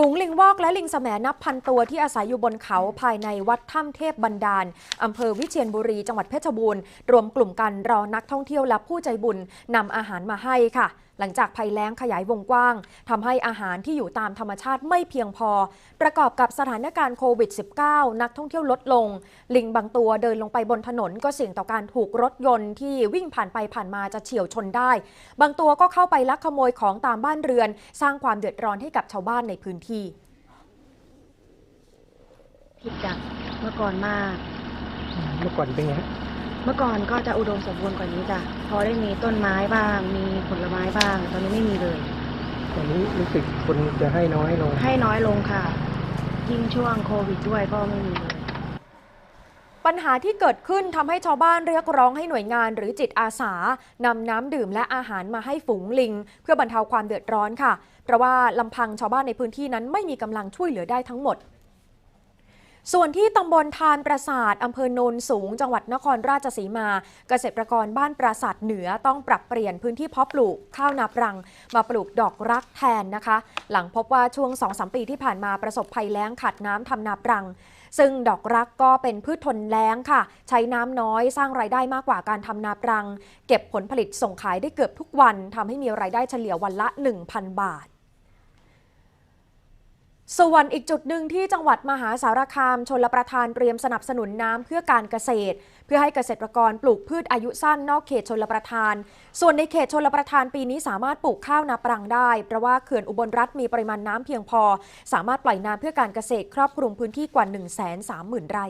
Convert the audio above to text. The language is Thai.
ฝูงลิงวอกและลิงแสมนับพันตัวที่อาศัยอยู่บนเขาภายในวัดถ้ำเทพบันดาล อำเภอวิเชียรบุรี จังหวัดเพชรบูรณ์ รวมกลุ่มกันรอนักท่องเที่ยวและผู้ใจบุญนำอาหารมาให้ค่ะ หลังจากภัยแล้งขยายวงกว้างทำให้อาหารที่อยู่ตามธรรมชาติไม่เพียงพอ ประกอบกับสถานการณ์โควิด -19 นักท่องเที่ยวลดลง ลิงบางตัวเดินลงไปบนถนนก็เสี่ยงต่อการถูกรถยนต์ที่วิ่งผ่านไปผ่านมาจะเฉียวชนได้ บางตัวก็เข้าไปลักขโมยของตามบ้านเรือน สร้างความเดือดร้อนให้กับชาวบ้านในพื้นที่ผิดจากเมื่อก่อนมาก เมื่อก่อนเป็นไงฮะเมื่อก่อนก็จะอุดมสมบูรณ์กว่านี้จ้ะพอได้มีต้นไม้บ้าง มีผลไม้บ้าง ตอนนี้ไม่มีเลย ตอนนี้รู้สึกคนจะให้น้อยลงให้น้อยลงค่ะ ยิ่งช่วงโควิดด้วยก็ไม่มีเลย ปัญหาที่เกิดขึ้นทำให้ชาวบ้านเรียกร้องให้หน่วยงานหรือจิตอาสานำน้ำดื่มและอาหารมาให้ฝูงลิง เพื่อบรรเทาความเดือดร้อนค่ะ เพราะว่าลำพังชาวบ้านในพื้นที่นั้นไม่มีกำลังช่วยเหลือได้ทั้งหมด ส่วนที่ตำบลทานปราสาทอำเภอโนนสูง จังหวัดนครราชสีมา เกษตรกรบ้านปราสาทเหนือต้องปรับเปลี่ยนพื้นที่เพาะปลูกข้าวนาปรัง มาปลูกดอกรักแทนนะคะ หลังพบว่าช่วง2-3ปีที่ผ่านมาประสบภัยแล้งขาดน้ำทำนาปรัง ซึ่งดอกรักก็เป็นพืชทนแล้งค่ะ ใช้น้ำน้อยสร้างรายได้มากกว่าการทำนาปรัง เก็บผลผลิตส่งขายได้เกือบทุกวันทำให้มีรายได้เฉลี่ยวันละ 1,000 บาท ส่วนอีกจุดหนึ่งที่จังหวัดมหาสารคามชนลประทานเตรียมสนับสนุนน้ำเพื่อการเกษตร เพื่อให้เกษตรกรปลูกพืชอายุสั้นนอกเขตชนลประทาน ส่วนในเขตชนลประทานปีนี้สามารถปลูกข้าวนาปรังได้เพราะว่าเขื่อนอุบลรัฐมีปริมาณน้ำเพียงพอ สามารถปล่อยน้ำเพื่อการเกษตรครอบคลุมพื้นที่กว่า 1 3 0 0 0 0 ไร่